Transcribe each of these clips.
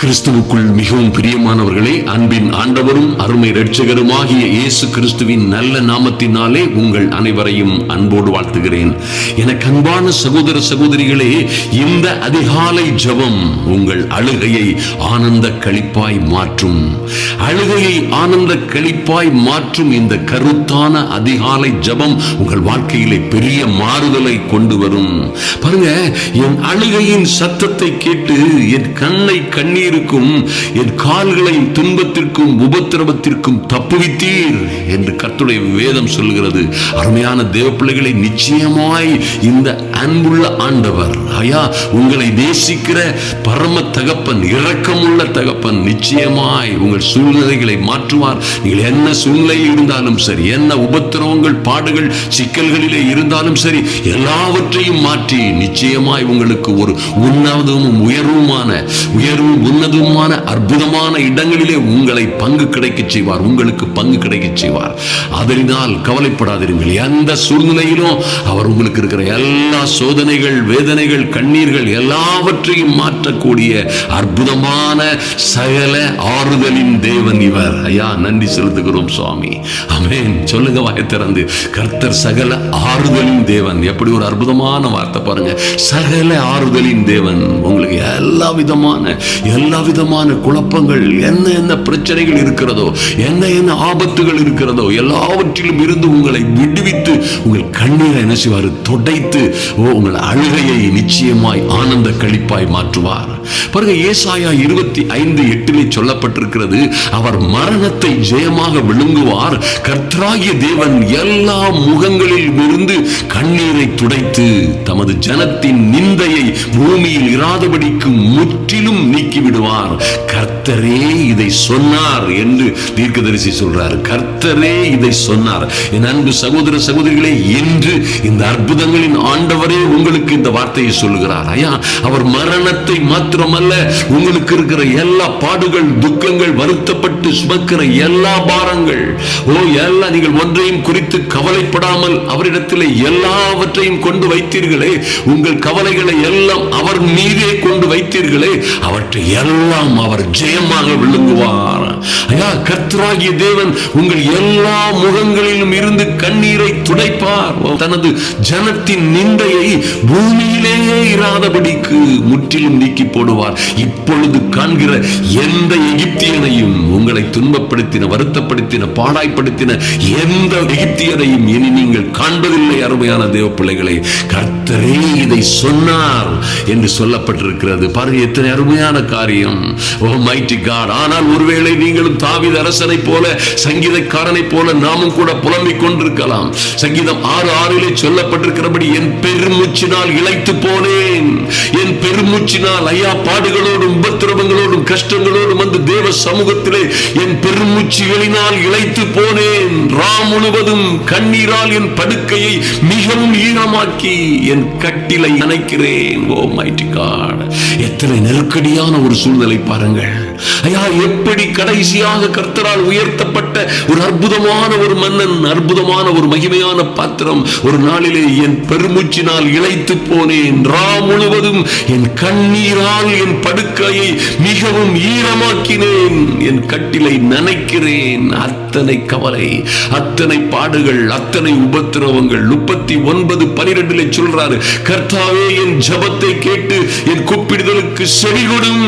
கிறிஸ்துவுக்குள் மிகவும் பிரியமானவர்களே அன்பின் ஆண்டவரும் அருமை இரட்சகருமாகிய இயேசு கிறிஸ்துவின் நல்ல நாமத்தினாலே உங்கள் அனைவரையும் அன்போடு வாழ்த்துகிறேன். எனக்கு அன்பான சகோதர சகோதரிகளே இந்த அதிகாலை ஜபம் உங்கள் அழுகையை ஆனந்த கழிப்பாய் மாற்றும். அழுகையை ஆனந்த களிப்பாய் மாற்றும் இந்த கருத்தான அதிகாலை ஜெபம் உங்கள் வாழ்க்கையிலே பெரிய மாறுதலை கொண்டு வரும். பாருங்க என் அழுகையின் சத்தத்தை கேட்டு என் கண்ணை கண்ணீர் இருக்கும். என் கால்களை துன்பத்திற்கும் உபத்திரவத்திற்கும் தப்புவித்தீர் என்று கர்த்தருடைய வேதம் சொல்கிறது அருமையான தேவ பிள்ளைகளை நிச்சயமாய் இந்த அன்புள்ள ஆண்டவர் ஐயா உங்களை நேசிக்கிற பரம தகப்பன் இரக்கமுள்ள தகப்பன் நிச்சயமாய் உங்கள் சூழ்நிலைகளை மாற்றுவார். நீங்கள் என்ன சூழ்நிலையில் இருந்தாலும் சரி என்ன உபத்திரவங்கள் பாடுகள் சிக்கல்களிலே இருந்தாலும் சரி எல்லாவற்றையும் மாற்றி நிச்சயமாய் உங்களுக்கு ஒரு உன்னதமும் உயர்வுமான உயர்வும் உன்னதமான அற்புதமான இடங்களிலே உங்களை பங்கு கிடைக்கச் செய்வார். உங்களுக்கு பங்கு கிடைக்கச் செய்வார். அதனால் கவலைப்படாதிருங்கள். எந்த சூழ்நிலையிலும் அவர் உங்களுக்கு இருக்கிற எல்லா சோதனைகள் வேதனைகள் கண்ணீர்கள் எல்லாவற்றையும் மாற்றி மாற்றக்கூடிய அற்புதமான சகல ஆறுதலின் தேவன் இவர். ஐயா நன்றி செலுத்துகிறோம் சுவாமி. அமேன் சொல்லுங்க வாயை திறந்து. கர்த்தர் சகல ஆறுதலின் தேவன். எப்படி ஒரு அற்புதமான வார்த்தை பாருங்க. சகல ஆறுதலின் தேவன். உங்களுக்கு எல்லா விதமான எல்லா விதமான குழப்பங்கள் என்ன என்ன பிரச்சனைகள் இருக்கிறதோ என்ன என்ன ஆபத்துகள் இருக்கிறதோ எல்லாவற்றிலும் இருந்து உங்களை விடுவித்து உங்கள் கண்ணீரை என்ன செய்வார்? ஓ உங்கள் அழுகையை நிச்சயமாய் ஆனந்த கழிப்பாய் மாற்றுவார். பாருங்க ஏசாயா இருபத்தி ஐந்து எட்டிலே சொல்லப்பட்டிருக்கிறது அவர் மரணத்தை ஜெயமாக விழுங்குவார். கர்த்தராகிய தேவன் எல்லா முகங்களில் இருந்து கண்ணீரை துடைத்து தமது ஜனத்தின் நிந்தையை பூமியில் இராதபடிக்கு முற்றிலும் நீக்கிவிடுவார். கர்த்தரே இதை சொன்னார் என்று தீர்க்கதரிசி சொல்றார். கர்த்தரே இதை சொன்னார். என் அன்பு சகோதர சகோதரிகளே என்று இந்த அற்புதங்களின் ஆண்டவரே உங்களுக்கு இந்த வார்த்தையை சொல்லுகிறார். ஐயா அவர் மரணத்தை மாத்திரமல்ல உங்களுக்கு இருக்கிற எல்லா பாடுகள் துக்கங்கள் வருத்தப்பட்டு சுமக்கிற எல்லா பாரங்கள் ஓ எல்லா நீங்கள் ஒன்றையும் குறித்து கவலைப்படாமல் அவரிடத்தில் எல்லாவற்றையும் கொண்டு வைத்தீர்களே உங்கள் கவலைகளை எல்லாம் அவர் மீதே கொண்டு வைத்தீர்களே அவற்றை எல்லாம் அவர் ஜெயமாக விழுங்குவார் ஐயா கர்த்தராகிய தேவன் உங்கள் எல்லா முகங்களிலும் இருந்து கண்ணீரை துடைப்பார். தனது ஜனத்தின் நிந்தையை பூமியிலே பூமியிலேயே இராதபடிக்கு முற்றிலும் நீக்கி போடுவார். இப்பொழுது காண்கிற எந்த எகிப்தியனையும் உங்களை துன்பப்படுத்தின வருத்தப்படுத்தின பாடாய்ப்படுத்தின எந்த எகிப்தியனையும் இனி நீங்கள் காண்பதில்லை அருமையான தேவ பிள்ளைகளை கர்த்தரே இதை சொன்னார் என்று சொல்லப்பட்டிருக்கிறது. பாருங்க எத்தனை அருமையான காரியம். ஓ மைட்டி காட் ஆனால் ஒருவேளை நீங்களும் தாவித அரசனை போல சங்கீதக்காரனை போல நாமும் கூட புலம்பிக் கொண்டிருக்கலாம். சங்கீதம் ஆறு ஆறிலே சொல்லப்பட்டிருக்கிறபடி என் பெருமூச்சினால் இழைத்து போ போனேன். என் பெருமூச்சினால் ஐயா பாடுகளோடும் உபத்திரவங்களோடும் கஷ்டங்களோடும் வந்து தேவ சமூகத்திலே என் பெருமூச்சிகளினால் இழைத்து போனேன். ரா முழுவதும் கண்ணீரால் என் படுக்கையை மிகவும் ஈரமாக்கி என் கட்டிலை நினைக்கிறேன். Oh mighty God. எத்தனை நெருக்கடியான ஒரு சூழ்நிலை பாருங்கள். ஐயா எப்படி கடைசியாக கர்த்தரால் உயர்த்தப்பட்ட ஒரு அற்புதமான ஒரு மன்னன் அற்புதமான ஒரு மகிமையான பாத்திரம் ஒரு நாளிலே என் பெருமூச்சினால் இழைத்து போனேன். ரா முழுவதும் என் கண்ணீரால் என் படுக்கையை மிகவும் ஈரமாக்கினேன். என் கட்டிலை நனைக்கிறேன். அத்தனை கவலை அத்தனை பாடுகள் அத்தனை உபத்திரவங்கள். முப்பத்தி ஒன்பது பனிரெண்டுல சொல்றாரு கர்த்தாவே என் ஜபத்தை கேட்டு என் கூப்பிடுதலுக்கு செவிகொடும்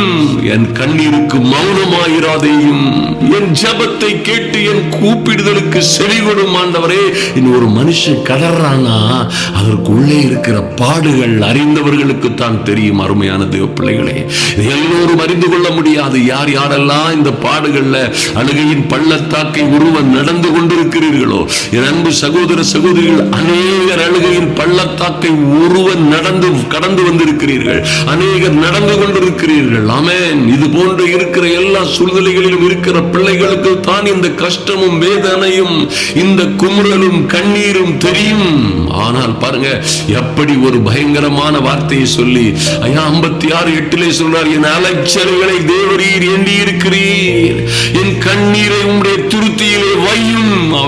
என் கண்ணீருக்கு மௌனமாயிராதேயும். என் ஜபத்தை கேட்டு என் கூப்பிடுதலுக்கு செவிகொடும் ஆண்டவரே. இனி ஒரு மனுஷன் கதறானா? அதற்கு உள்ளே இருக்கிற பாடுகள் அறிந்தவர்களுக்கு தான் தெரியும் அருமையான தேவ பிள்ளைகளே எல்லோரும் அறிந்து கொள்ள முடியாது. யார் யாரெல்லாம் இந்த பாடுகள்ல அழுகையின் பள்ளத்தாக்கை உருவ நடந்து கொண்டிருக்கிறீர்களோ என் அன்பு சகோதர சகோதரிகள் அநேகர் அழுகையின் பள்ளத்தாக்கை உருவ நடந்து கடந்து வந்திருக்கிறீர்கள். அநேகர் நடந்து கொண்டிருக்கிறீர்கள். ஆமென். இது போன்று இருக்கிற எல்லா சூழ்நிலைகளிலும் இருக்கிற பிள்ளைகளுக்கு தான் இந்த கஷ்டமும் வேதனையும் இந்த குமுறலும் கண்ணீரும் தெரியும். ஆனால் பாருங்க எப்படி ஒரு பயங்கரமான வார்த்தையை சொல்லி ஐயா ஐம்பத்தி ஆறு எட்டிலே சொல்றார் என் அலைச்சல்களை தேவரீர் எண்ணி இருக்கிறீர் என் கண்ணீரை உங்களுடைய துருத்தியிலே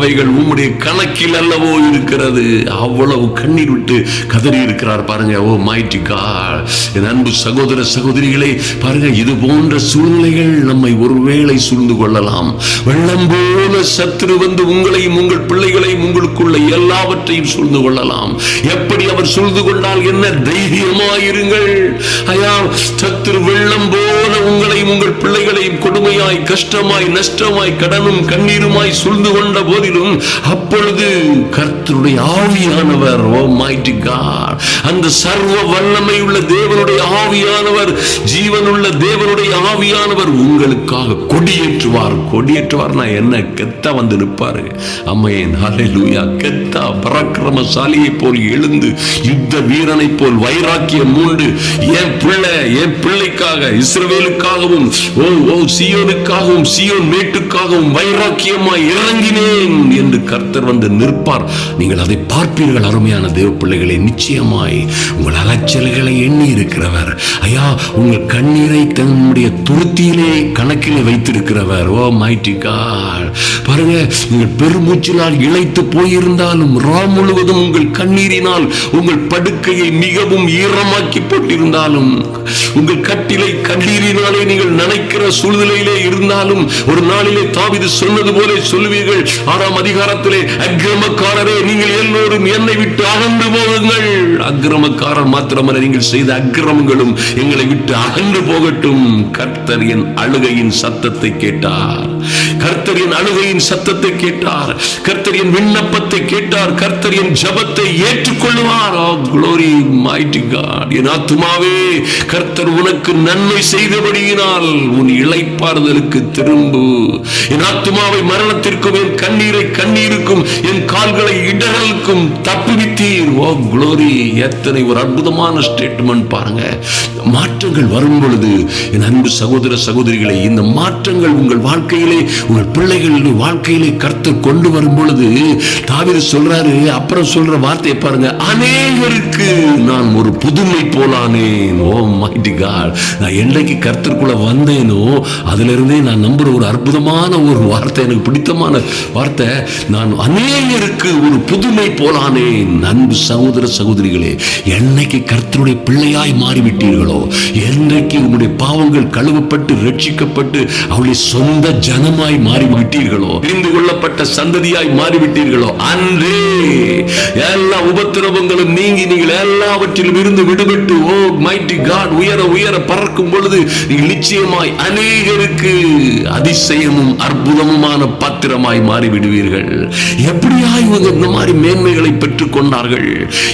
அவைகள் உம்முடைய கணக்கில் அல்லவோ இருக்கிறது. அவ்வளவு கண்ணீர் விட்டு கதறி இருக்கிறார் பாருங்க. ஓ மைட்டி காட் என் அன்பு சகோதர சகோதரிகளை பாருங்க இது போன்ற சூழ்நிலைகள் நம்மை ஒருவேளை சூழ்ந்து கொள்ளலாம். வெள்ளம் போல சத்ரு வந்து உங்களையும் உங்கள் பிள்ளைகளையும் உங்களுக்குள்ள எல்லாவற்றையும் சூழ்ந்து கொள்ளலாம். எப்படி அவர் சூழ்ந்து கொண்டால் என்ன? தைரியமாயிருங்கள். ஐயா சத்ரு வெள்ளம் போல உங்களையும் உங்கள் பிள்ளைகளையும் கொடுமையாய் கஷ்டமாய் நஷ்டமாய் கடனும் கண்ணீருமாய் சூழ்ந்து கொண்ட போதிலும் அப்பொழுது கர்த்தருடைய ஆவியானவர் ஓ மைட்டி காட் அந்த சர்வ வல்லமை உள்ள தேவனுடைய ஆவியானவர் ஜீவனுள்ள தேவனுடைய ஆவியானவர் உங்களுக்காக கொடியேற்றுவார். கொடியேற்றுவார்னா என்ன? கெத்தா வந்து நிற்பாரு. அம்மையன் ஹalleluya கெத்தா பராக்கிரமசாலியை போல் எழுந்து யுத்த வீரனை போல் வைராக்கியம் மூண்டு என் பிள்ளை என் பிள்ளைக்காக இஸ்ரவேலுக்காகவும் oh, oh, ஓ ஓ சியோனுக்காகவும் சியோன் மேட்டுக்காகவும் வைராக்கியமாய் இறங்கினேன். என்று கர்த்தர் வந்து நிற்பார். நீங்கள் அதை பார்ப்பீர்கள் அருமையான தேவ பிள்ளைகளை நிச்சயமாய் உங்கள் அலைச்சல்களை எண்ணி இருக்கிறவர். ஐயா உங்கள் கண்ணீரை தன்னுடைய துருத்தியிலே கணக்கிலே வைத்திருக்கிறவர். ஓ மைட்டி காட். பாருங்க நீங்கள் பெருமூச்சினால் இழைத்து போயிருந்தாலும் ரா முழுவதும் உங்கள் கண்ணீரினால் உங்கள் படுக்கையை மிகவும் ஈரமாக்கி போட்டிருந்தாலும் உங்கள் கட்டிலை கண்ணீரினாலே நீங்கள் நினைக்கிற சூழ்நிலையிலே இருந்தாலும் ஒரு நாளிலே தாவிது சொன்னது போல சொல்லுவீர்கள் ஆறாம் அதிகாரத்திலே அக்கிரமக்காரரே நீங்கள் எல்லோரும் என்னை விட்டு அகன்று போகுங்கள். அக்கிரமக்காரர் மாத்திரமல்ல நீங்கள் செய்த அக்கிரமங்களும் எங்களை விட்டு அகன்று போகட்டும். கர்த்தர் என் அழுகையின் சத்தத்தை கேட்டார். கர்த்தர் அழுகையின் சத்தத்தை கேட்டார். கர்த்தர் விண்ணப்பத்தை கேட்டார். கர்த்தர் ஜபத்தை ஏற்றுக்கொள்வார் ஓ oh, glory mighty என் ஆத்துமாவே கர்த்தர் உனக்கு நன்மை செய்தபடியினால் உன் இழைப்பாறுதலுக்கு திரும்பு. என் ஆத்துமாவை மரணத்திற்கும் என் கண்ணீரை கண்ணீருக்கும் என் கால்களை இடர்களுக்கும் தப்புவித்தீர். Oh, ஓ குளோரி எத்தனை ஒரு அற்புதமான ஸ்டேட்மெண்ட் பாருங்க. மாற்றங்கள் வரும் பொழுது என் அன்பு சகோதர சகோதரிகளே இந்த மாற்றங்கள் உங்கள் வாழ்க்கையிலே உங்கள் பிள்ளைகளின் வாழ்க்கையிலே கருத்து கொண்டு வரும் பொழுது தாவிர சொல்றாரு அப்புறம் சொல்ற வார்த்தையை பாருங்க அநேகருக்கு நான் ஒரு புதுமை போலானேன். ஓ மைட்டி காட் நான் என்றைக்கு கர்த்தருக்குள்ள வந்தேனோ அதுல இருந்தே நான் நம்புற ஒரு அற்புதமான ஒரு வார்த்தை எனக்கு பிடித்தமான வார்த்தை நான் அநேகருக்கு ஒரு புதுமை போலானேன். அன்பு சகோதர சகோதரிகளே என்னைக்கு கர்த்தருடைய பிள்ளையாய் மாறிவிட்டீர்களோ என்றைக்கு உங்களுடைய பாவங்கள் கழுவப்பட்டு ரட்சிக்கப்பட்டு அவளுடைய சொந்த ஜனமாய் மாறிவிட்டீர்களோ? தெரிந்து கொள்ளப்பட்ட சந்ததியாய் மாறிவிட்டீர்களோ? அன்றே எல்லா உபத்திரவங்களும் நீங்கி நீங்கள் எல்லாவற்றிலும் இருந்து விடுபட்டு ஓ மைட்டி காட் உயர உயர பறக்கும் பொழுது நீங்கள் நிச்சயமாய் அநேகருக்கு அதிசயமும் அற்புதமுமான பாத்திரமாய் மாறிவிடுவீர்கள். எப்படியாய் இவங்க இந்த மாதிரி மேன்மைகளை பெற்றுக் கொண்டார்கள்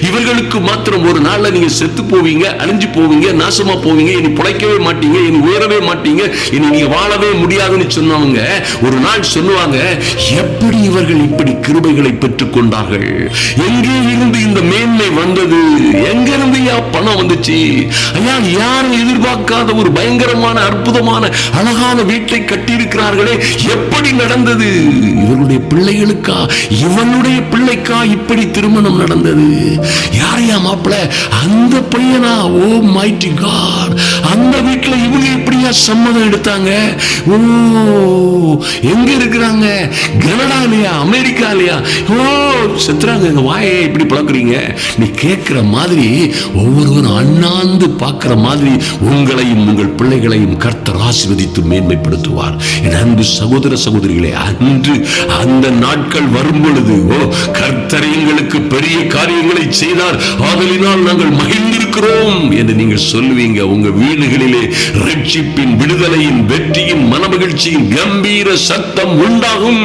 இவர்களுக்கு மாத்திரம் ஒரு நாள்ல நீங்க செத்து போவீங்க அழிஞ்சு போவீங்க நாசமா போவீங்க. இனி பிழைக்கவே மாட்டீங்க. இனி உயரவே மாட்டீங்க. இனி நீங்க வாழவே முடியாதுன்னு சொன்னவங்க ஒரு நாள் சொல்லுவாங்க எப்படி இவர்கள் இப்படி கிருபைகளை பெற்றுக் கொண்டார்கள் எங்கே இருந்து இந்த மேன்மை வந்தது? எங்கிருந்து யா பணம் வந்துச்சு? ஐயா யாரும் எதிர்பார்க்காத ஒரு பயங்கரமான அற்புதமான அழகான வீட்டை கட்டியிருக்கிறார்களே. எப்படி நடந்தது? இவருடைய பிள்ளைகளுக்கா? இவனுடைய பிள்ளைக்கா இப்படி திருமணம் நடந்தது? யாரையா மாப்பிள? அந்த பையனா? ஓ மைட்டி காட் அந்த வீட்டுல இவங்க எப்படியா சம்மதம் எடுத்தாங்க? ஓ எங்க இருக்கிறாங்க? கனடாலையா அமெரிக்காலையா? ஓ செத்துறாங்க எங்க வாயை இப்படி பழக்கிறீங்க? நீ கேட்குற மாதிரி ஒவ்வொருவரும் அண்ணாந்து பார்க்குற மாதிரி உங்களையும் உங்கள் பிள்ளைகளையும் கர்த்தர் ஆசிர்வதித்து மேன்மைப்படுத்துவார். என் அன்பு சகோதர சகோதரிகளே அன்று அந்த நாட்கள் வரும் பொழுது ஓ கர்த்தர் எங்களுக்கு பெரிய காரியங்களை செய்தார். ஆதலினால் நாங்கள் மகிழ்ந்திருக்கிறோம் என்று நீங்கள் சொல்லுவீங்க. உங்க வீடு வீடுகளிலே ரட்சிப்பின் விடுதலையின் வெற்றியின் மனமகிழ்ச்சியின் கம்பீர சத்தம் உண்டாகும்.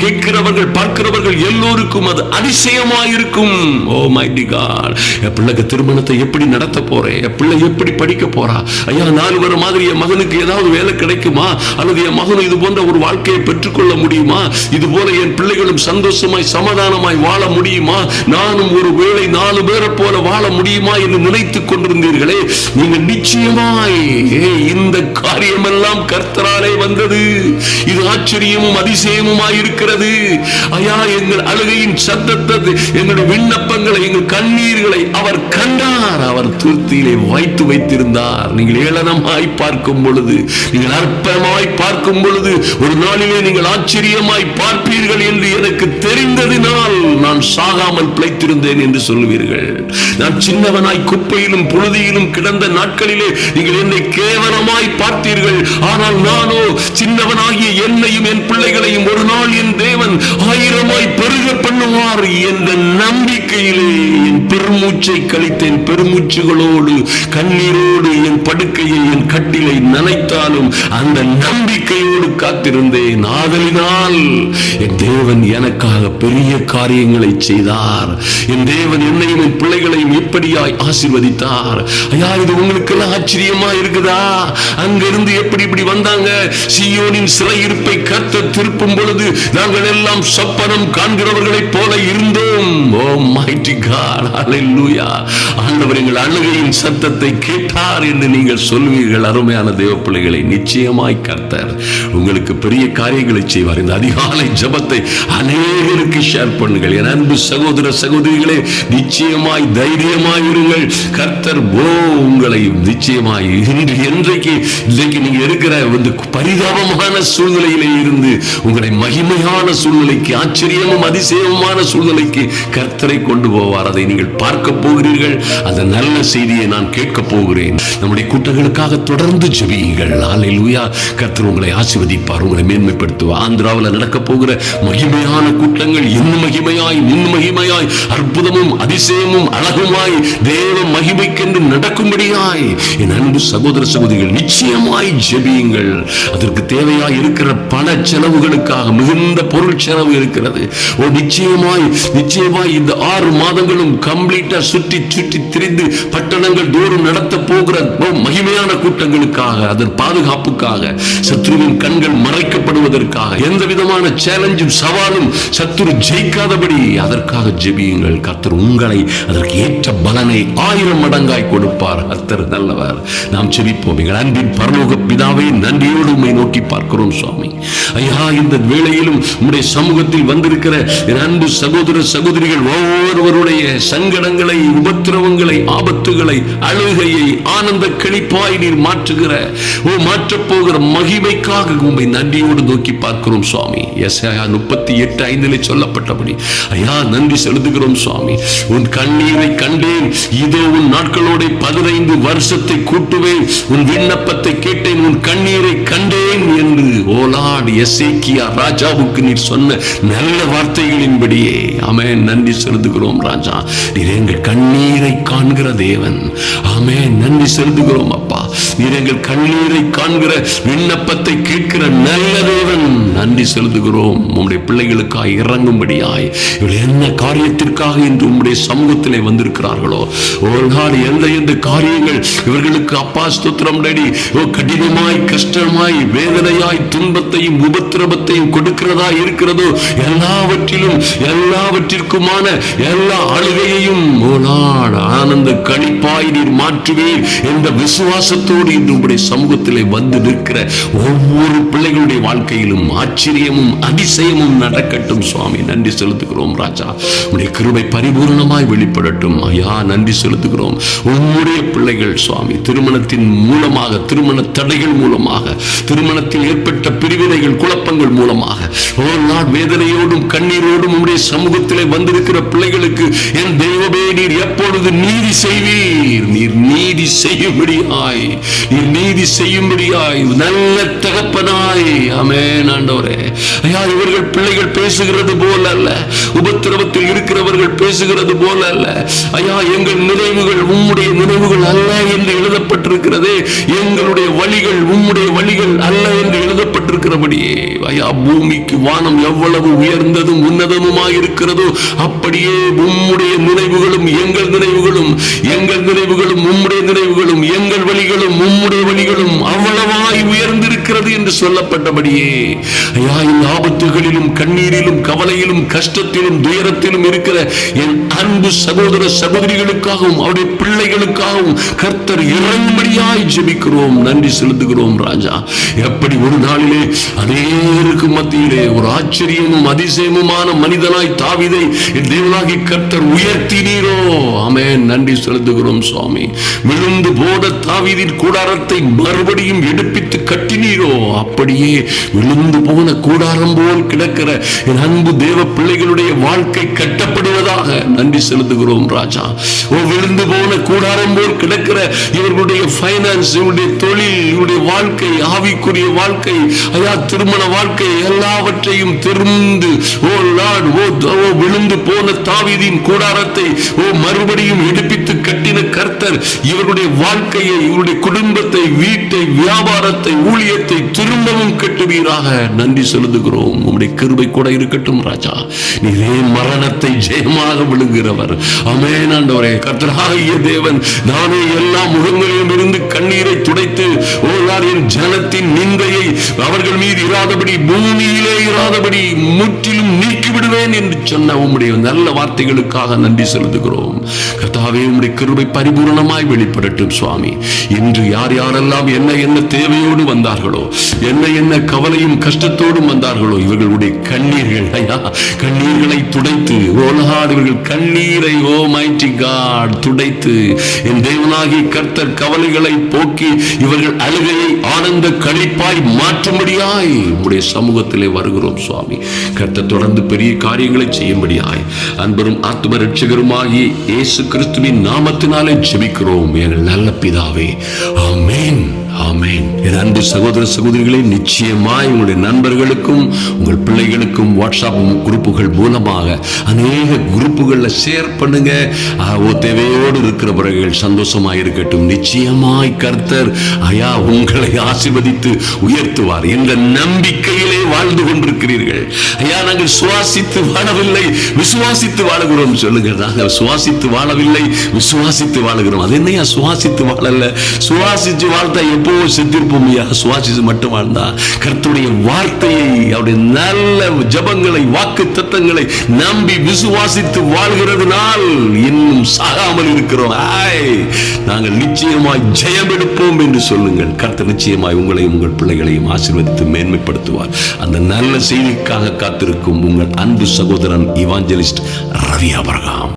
கேட்கிறவர்கள் பார்க்கிறவர்கள் எல்லோருக்கும் அது அதிசயமாயிருக்கும். ஓ மைட்டி காட் என் பிள்ளைக்கு திருமணத்தை எப்படி நடத்த போறேன் என் பிள்ளை எப்படி படிக்க போறா? ஐயா நாலு வர மாதிரி என் மகனுக்கு ஏதாவது வேலை கிடைக்குமா? அல்லது என் மகன் இது போன்ற ஒரு வாழ்க்கையை பெற்றுக்கொள்ள முடியுமா? இது போல என் பிள்ளைகளும் சந்தோஷமாய் சமாதானமாய் வாழ முடியுமா? நானும் ஒரு வேளை நாலு பேரை போல வாழ முடியுமா என்று நினைத்துக் கொண்டிருந்தீர்களே. நீங்கள் நிச்சயமா ஏய், இந்த காரியமெல்லாம் கர்த்தராலே வந்தது. இது ஆச்சரியமும் அதிசயமுமாய் இருக்கிறது ஐயா எங்கள் அழுகையின் சத்தத்தை எங்களுடைய விண்ணப்பங்களை எங்கள் கண்ணீர்களை அவர் கண்டார். அவர் துருத்தியிலே வைத்து வைத்திருந்தார். நீங்கள் ஏளனமாய் பார்க்கும் பொழுது நீங்கள் அற்பமாய் பார்க்கும் பொழுது ஒரு நாளிலே நீங்கள் ஆச்சரியமாய் பார்ப்பீர்கள் என்று எனக்கு தெரிந்ததினால் நான் சாகாமல் பிழைத்திருந்தேன் என்று சொல்லுவீர்கள். நான் சின்னவனாய் குப்பையிலும் புழுதியிலும் கிடந்த நாட்களிலே நீங்கள் என்னை கேவலமாய் பார்த்தீர்கள். ஆனால் நானோ சின்னவனாகிய என்னையும் என் பிள்ளைகளையும் ஒரு நாள் என் தேவன் ஆயிரமாய் பெருக பண்ணுவார் என்ற நம்பிக்கையிலே என் பெருமூச்சை கழித்தேன். பெருமூச்சுகளோடு கண்ணீரோடு என் படுக்கையை என் கட்டிலை நனைத்தாலும் அந்த நம்பிக்கையோடு காத்திருந்தேன். ஆதலினால் என் தேவன் எனக்காக பெரிய காரியங்களை செய்தார். என் தேவன் என்னையும் என் பிள்ளைகளையும் இப்படியாய் ஆசிர்வதித்தார். ஐயா இது உங்களுக்கு எல்லாம் ஆச்சரியமா. இருக்குதா? அங்கிருந்து எப்படி இப்படி வந்தாங்க? சியோனின் சிறையிருப்பை கத்த திருப்பும் பொழுது நாங்கள் எல்லாம் சொப்பனம் காண்கிறவர்களைப் போல இருந்தோம். ஓ மைட்டி காட் ஹalleluya ஆண்டவர் எங்கள் அழுகையின் சத்தத்தை கேட்டார் என்று நீங்கள் சொல்வீர்கள் அருமையான தேவ பிள்ளைகளை நிச்சயமாய் கர்த்தர் உங்களுக்கு பெரிய காரியங்களை செய்வார். இந்த அதிகாலை ஜபத்தை அநேகருக்கு ஷேர் பண்ணுங்கள். என் அன்பு சகோதர சகோதரிகளே நிச்சயமாய் தைரியமாய் இருங்கள். கர்த்தர் ஓ உங்களை நிச்சயமாய் இன்று என்றைக்கு இன்றைக்கு நீங்க இருக்கிற வந்து பரிதாபமான சூழ்நிலையிலே இருந்து உங்களை மகிமையான சூழ்நிலைக்கு ஆச்சரியமும் அதிசயமுமான சூழ்நிலைக்கு கர்த்தரை கொண்டு போவார். அதை நீங்கள் பார்க்க போகிறீர்கள். அந்த நல்ல செய்தியை நான் கேட்க போகிறேன். நம்முடைய கூட்டங்களுக்காக தொடர்ந்து ஜெபியுங்கள். ஹalleluya கர்த்தர் உங்களை ஆசிர்வதிப்பார் உங்களை மேன்மைப்படுத்துவார். ஆந்திராவில் நடக்க போகிற மகிமையான கூட்டங்கள் இன்னும் மகிமையாய் இன்னும் மகிமையாய் அற்புதமும் அதிசயமும் அழகுமாய் தேவ மகிமைக்கென்று நடக்கும்படியாய் என் என்று சகோதர சகோதரிகள் நிச்சயமாய் ஜெபியுங்கள். அதற்கு தேவையாய் இருக்கிற பண செலவுகளுக்காக மிகுந்த பொருள் செலவு இருக்கிறது. ஓ நிச்சயமாய் நிச்சயமாய் இந்த ஆறு மாதங்களும் கம்ப்ளீட்டா சுற்றி சுற்றி திரிந்து பட்டணங்கள் தோறும் நடத்த போகிற மகிமையான கூட்டங்களுக்காக அதன் பாதுகாப்புக்காக சத்ருவின் கண்கள் மறைக்கப்படுவதற்காக எந்த விதமான சேலஞ்சும் சவாலும் சத்துரு ஜெயிக்காதபடி அதற்காக ஜெபியுங்கள். கத்தர் உங்களை அதற்கு ஏற்ற பலனை ஆயிரம் மடங்காய் கொடுப்பார். அத்தர் நல்லவர். நாம் ஜெபிப்போம் எங்கள் அன்பின் பரலோக பிதாவை நன்றியோடு உண்மை நோக்கி பார்க்கிறோம் சுவாமி. ஐயா இந்த வேளையிலும் உம்முடைய சமூகத்தில் வந்திருக்கிற என் அன்பு சகோதர சகோதரிகள் ஒவ்வொருவருடைய சங்கடங்களை உபத்திரவங்களை ஆபத்துகளை அழுகையை ஆனந்த கழிப்பாய் நீர் மாற்றுகிற ஓ மாற்றப் போகிற மகிமைக்காக உண்மை நன்றியோடு நோக்கி பார்க்கிறோம் சுவாமி. எஸ் ஐயா முப்பத்தி எட்டு ஐந்திலே சொல்லப்பட்டபடி. ஐயா நன்றி செலுத்துகிறோம் சுவாமி. உன் கண்ணீரை கண்டேன். இதோ உன் நாட்களோட பதினைந்து வருஷத்தை கூட்டுவேன். உன் விண்ணப்பத்தை கேட்டேன் உன் கண்ணீரை கண்டேன் என்று ஓலாட் எசேக்கியா ராஜாவுக்கு நீர் சொன்ன நல்ல வார்த்தைகளின்படியே. ஆமென். நன்றி செலுத்துகிறோம் ராஜா. நீர் எங்கள் கண்ணீரை காண்கிற தேவன். ஆமென். நன்றி செலுத்துகிறோம் அப்பா. நீர் எங்கள் கண்ணீரை காண்கிற விண்ணப்பத்தை கேட்கிற நல்ல தேவன். நன்றி செலுத்துகிறோம். உம்முடைய பிள்ளைகளுக்காய் இறங்கும்படியாய். இவள் என்ன காரியத்திற்காக இன்று உம்முடைய சமூகத்திலே வந்திருக்கிறார்களோ? ஒரு நாள் எந்த எந்த காரியங்கள் இவர்களுக்கு அப்பா ஸ்தோத்திரம் அடி ஓ கடினமாய் கஷ்டமாய் வேதனையாய் துன்பத்தையும் உபத்திரவத்தையும் கொடுக்கிறதா இருக்கிறதோ? எல்லாவற்றிலும் எல்லாவற்றிற்குமான எல்லா அழுகையையும் ஓ நாள் ஆனந்த கணிப்பாய் நீர் மாற்றுவீர் என்ற விசுவாசத்தோடு இன்று உங்களுடைய சமூகத்திலே வந்து நிற்கிற ஒவ்வொரு பிள்ளைகளுடைய வாழ்க்கையிலும் ஆச்சரியமும் அதிசயமும் நடக்கட்டும் சுவாமி. நன்றி செலுத்துகிறோம் ராஜா. உடைய கிருபை பரிபூர்ணமாய் வெளிப்படட்டும். ஐயா நன்றி செலுத்துகிறோம். உங்களுடைய பிள்ளைகள் சுவாமி திருமணத்தின் மூலமாக திருமண தடைகள் மூலமாக திருமணத்தில் ஏற்பட்ட பிரிவினைகள் குழப்பங்கள் மூலமாக ஒரு நாள் வேதனையோடும் கண்ணீரோடும் உம்முடைய சமூகத்திலே வந்திருக்கிற பிள்ளைகளுக்கு என் தெய்வமே நீர் எப்பொழுது நீதி செய்வீர்? நீர் நீதி செய்யும்படியாய். நீர் நீதி செய்யும்படியாய் நல்ல தகப்பனாய். அமே ஆண்டவரே. ஐயா இவர்கள் பிள்ளைகள் பேசுகிறது போல அல்ல. உபத்திரவத்தில் இருக்கிறவர்கள் பேசுகிறது போல அல்ல. ஐயா எங்கள் நினைவுகள் உம்முடைய நினைவுகள் அல்ல எழுதப்பட்டிருக்கிறதே எங்களுடைய வழிகள் உம்முடைய வழிகள் அல்ல என்று எழுதப்பட்டிருக்கிறபடியே ஐயா பூமிக்கு வானம் எவ்வளவு உயர்ந்ததும் உன்னதமுமாய் இருக்கிறதோ அப்படியே உம்முடைய நினைவுகளும் எங்கள் நினைவுகளும் எங்கள் நினைவுகளும் உம்முடைய நினைவுகளும் எங்கள் வழிகளும் உம்முடைய வழிகளும் அவ்வளவாய் உயர்ந்திருக்கிறது என்று சொல்லப்பட்டபடியே ஐயா இந்த ஆபத்துகளிலும் கண்ணீரிலும் கவலையிலும் கஷ்டத்திலும் துயரத்திலும் இருக்கிற என் அன்பு சகோதர சகோதரிகளுக்காகவும் அவருடைய பிள்ளைகளுக்காகவும் கர்த்தர் இறங்கி இறங்கும்படியாய் ஜெபிக்கிறோம்? நன்றி செலுத்துகிறோம் ராஜா. எப்படி ஒரு நாளிலே அநேருக்கு மத்தியிலே ஒரு ஆச்சரியமும் அதிசயமுமான மனிதனாய் தாவிதை தேவனாகி கர்த்தர் உயர்த்தினீரோ. ஆமென். நன்றி செலுத்துகிறோம் சுவாமி. விழுந்து போட தாவிதின் கூடாரத்தை மறுபடியும் எடுப்பித்து கட்டினீரோ. அப்படியே விழுந்து போன கூடாரம் போல் கிடக்கிற என் அன்பு தேவ பிள்ளைகளுடைய வாழ்க்கை கட்டப்படுவதாக நன்றி செலுத்துகிறோம் ராஜா. ஓ விழுந்து போன கூடாரம் போல் கிடக்கிற இவர்களுடைய ஃபைனான்ஸ் இவருடைய தொழில் இவருடைய வாழ்க்கை ஆவிக்குரிய வாழ்க்கை ஐயா திருமண வாழ்க்கை எல்லாவற்றையும் திறந்து ஓ லார்ட் ஓ ஓ விழுந்து போன தாவீதின் கூடாரத்தை ஓ மறுபடியும் எடுப்பித்து கட்டின கர்த்தர் இவருடைய வாழ்க்கையை இவருடைய குடும்பத்தை வீட்டை வியாபாரத்தை ஊழியத்தை திரும்பவும் கட்டுவீராக. நன்றி செலுத்துகிறோம். உங்களுடைய கிருபை கூட இருக்கட்டும் ராஜா. நீரே மரணத்தை ஜெயமாக விழுங்குகிறவர் அமேன் ஆண்டவரே. கர்த்தராகிய தேவன் நானே எல்லா முகங்களையும் இருந்து கண்ணீரை துடைத்து ஓ நான் என் ஜனத்தின் நிந்தையை அவர்கள் மீது இராதபடி பூமியிலே இராதபடி முற்றிலும் நீக்கிவிடுவேன் என்று சொன்ன உம்முடைய நல்ல வார்த்தைகளுக்காக நன்றி செலுத்துகிறோம். கர்த்தாவே உம்முடைய கிருபை பரிபூர்ணமாய் வெளிப்படட்டும் சுவாமி. இன்று யார் யாரெல்லாம் என்ன என்ன தேவையோடு வந்தார்களோ என்ன என்ன கவலையும் கஷ்டத்தோடும் வந்தார்களோ இவர்களுடைய கண்ணீர்கள் ஐயா கண்ணீர்களை துடைத்து ஓலகாடு இவர்கள் கண்ணீரை ஓ மைட்டி காட் துடைத்து என் தேவனாகி கர்த்தர் கவலை கவலைகளை போக்கி இவர்கள் அழுகையை ஆனந்த கழிப்பாய் மாற்றும்படியாய் உடைய சமூகத்திலே வருகிறோம் சுவாமி. கர்த்த தொடர்ந்து பெரிய காரியங்களை செய்யும்படியாய் அன்பரும் ஆத்ம ரட்சகருமாகி இயேசு கிறிஸ்துவின் நாமத்தினாலே ஜெபிக்கிறோம். எங்கள் நல்ல பிதாவே ஆமேன். ஆமென். என் அன்பு சகோதர சகோதரிகளை நிச்சயமாய் உங்களுடைய நண்பர்களுக்கும் உங்கள் பிள்ளைகளுக்கும் வாட்ஸ்அப் குரூப்புகள் மூலமாக அநேக குரூப்புகளில் ஷேர் பண்ணுங்க. ஆ, ஓ தேவையோடு இருக்கிறவர்கள் சந்தோஷமா இருக்கட்டும். நிச்சயமாய் கர்த்தர் ஐயா உங்களை ஆசிர்வதித்து உயர்த்துவார். என்ற நம்பிக்கையிலே வாழ்ந்து கொண்டிருக்கிறீர்கள். ஐயா நாங்கள் சுவாசித்து வாழவில்லை விசுவாசித்து வாழுகிறோம் சொல்லுங்க. நாங்கள் சுவாசித்து வாழவில்லை விசுவாசித்து வாழுகிறோம். அது என்னையா சுவாசித்து வாழல? சுவாசித்து வாழ்த்தா எப்போ செத்திருப்போம் சுவாசித்து மட்டும் வாழ்ந்தா. கர்த்தருடைய வார்த்தையை அவருடைய நல்ல ஜபங்களை வாக்கு தத்தங்களை நம்பி விசுவாசித்து வாழ்கிறதுனால் இன்னும் சாகாமல் இருக்கிறோம். ஆய் நாங்கள் நிச்சயமாய் ஜெயம் எடுப்போம் என்று சொல்லுங்கள். கர்த்தர் நிச்சயமாய் உங்களையும் உங்கள் பிள்ளைகளையும் ஆசீர்வதித்து மேன்மைப்படுத்துவார். அந்த நல்ல செய்திக்காக காத்திருக்கும் உங்கள் அன்பு சகோதரன் இவாஞ்சலிஸ்ட் ரவி அபரகாம்.